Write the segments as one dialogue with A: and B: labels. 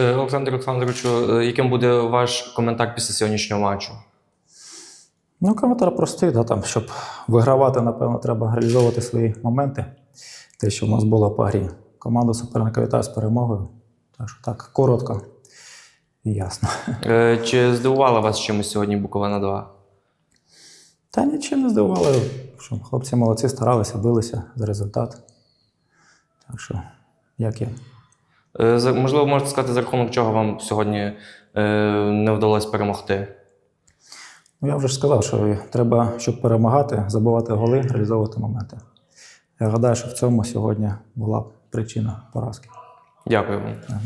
A: Е, Олександр Олександровичу, е, яким буде ваш коментар після сьогоднішнього матчу?
B: Ну, коментар простий, да, там, щоб вигравати, напевно, треба реалізовувати свої моменти. Те, що в нас було по грі. Команду суперника вітаю з перемогою. Так що так, коротко і ясно.
A: Е, Чи здивувала вас чимось сьогодні Буковина 2?
B: Та нічим не здивували, що хлопці молодці старалися, билися за результат. Так що, як є.
A: Е, Можливо, можете сказати, за рахунок чого вам сьогодні е, не вдалося перемогти?
B: Ну, я вже ж сказав, що треба, щоб перемагати, забивати голи, реалізовувати моменти. Я гадаю, що в цьому сьогодні була причина поразки.
A: Дякую вам.
B: Так.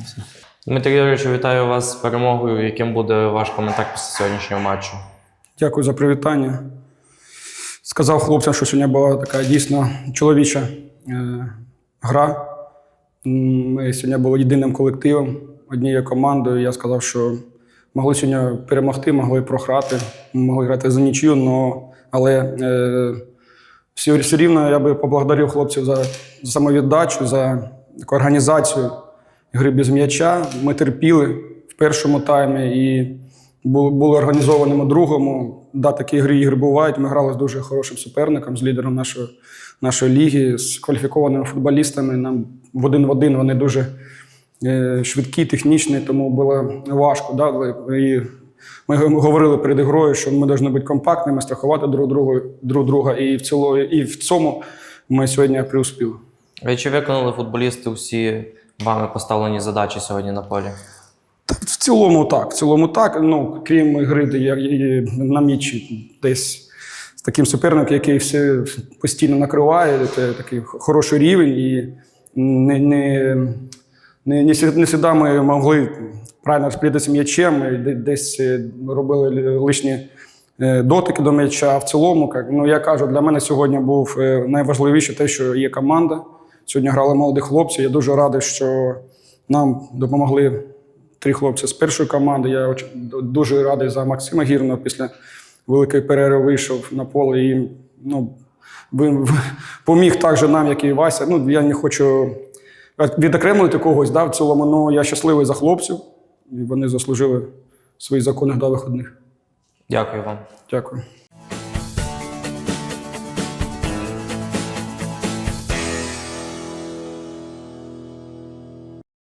A: Дмитро Юрійович, вітаю вас з перемогою. Яким буде ваш коментар після сьогоднішнього матчу?
C: Дякую за привітання. Сказав хлопцям, що сьогодні була така дійсно чоловіча е, гра. Ми сьогодні були єдиним колективом, однією командою. Я сказав, що могли сьогодні перемогти, могли програти, могли грати за нічию, но, але е, все, все рівно я би поблагодарив хлопців за, за самовіддачу, за таку організацію гри без м'яча. Ми терпіли в першому таймі і були, організованими другому. Да, такі гри ігри бувають. Ми грали з дуже хорошим суперником, з лідером нашої, нашої ліги, з кваліфікованими футболістами. Нам в один в один вони дуже е, швидкі, технічні, тому було важко. Да? І ми говорили перед ігрою, що ми повинні бути компактними, страхувати друг друга, друг друга. І в, ціло, і в цьому ми сьогодні преуспіли.
A: Е, Чи виконали футболісти усі вами поставлені задачі сьогодні на полі?
C: В цілому так. В цілому так. Ну, крім гри, де я на мічі десь з таким суперником, який все постійно накриває, це такий хороший рівень, і не, не, не, не, завжди ми могли правильно розпорядитися м'ячем, і десь е, робили лишні е, дотики до м'яча. В цілому, як, ну, я кажу, для мене сьогодні був е, найважливіше те, що є команда. Сьогодні грали молоді хлопці. Я дуже радий, що нам допомогли три хлопці з першої команди. Я дуже радий за Максима Гірного після великої перерви вийшов на поле і ну, поміг так же нам, як і Вася. Ну, я не хочу відокремлити когось да, в цілому, але я щасливий за хлопців, і вони заслужили свої законних до виходних.
A: Дякую вам.
C: Дякую.